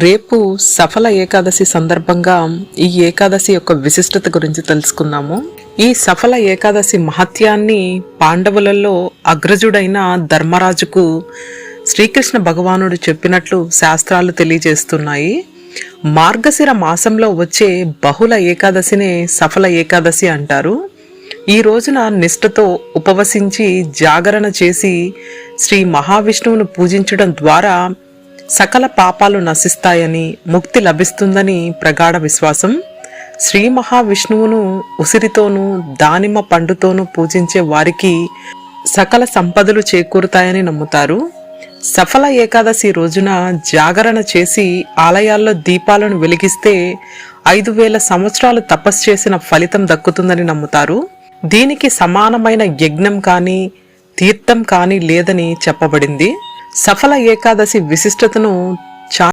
రేపు సఫల ఏకాదశి సందర్భంగా ఈ ఏకాదశి యొక్క విశిష్టత గురించి తెలుసుకుందాము. ఈ సఫల ఏకాదశి మహత్యాన్ని పాండవులలో అగ్రజుడైన ధర్మరాజుకు శ్రీకృష్ణ భగవానుడు చెప్పినట్లు శాస్త్రాలు తెలియజేస్తున్నాయి. మార్గశిర మాసంలో వచ్చే బహుళ ఏకాదశినే సఫల ఏకాదశి అంటారు. ఈ రోజున నిష్ఠతో ఉపవసించి జాగరణ చేసి శ్రీ మహావిష్ణువును పూజించడం ద్వారా సకల పాపాలు నశిస్తాయని ముక్తి లభిస్తుందని ప్రగాఢ విశ్వాసం. శ్రీ మహావిష్ణువును ఉసిరితోనూ దానిమ్మ పండుతోనూ పూజించే వారికి సకల సంపదలు చేకూరుతాయని నమ్ముతారు. సఫల ఏకాదశి రోజున జాగరణ చేసి ఆలయాల్లో దీపాలను వెలిగిస్తే ఐదు వేల సంవత్సరాలు తపస్సు చేసిన ఫలితం దక్కుతుందని నమ్ముతారు. దీనికి సమానమైన యజ్ఞం కానీ తీర్థం కానీ లేదని చెప్పబడింది. సఫల ఏకాదశి విశిష్టతను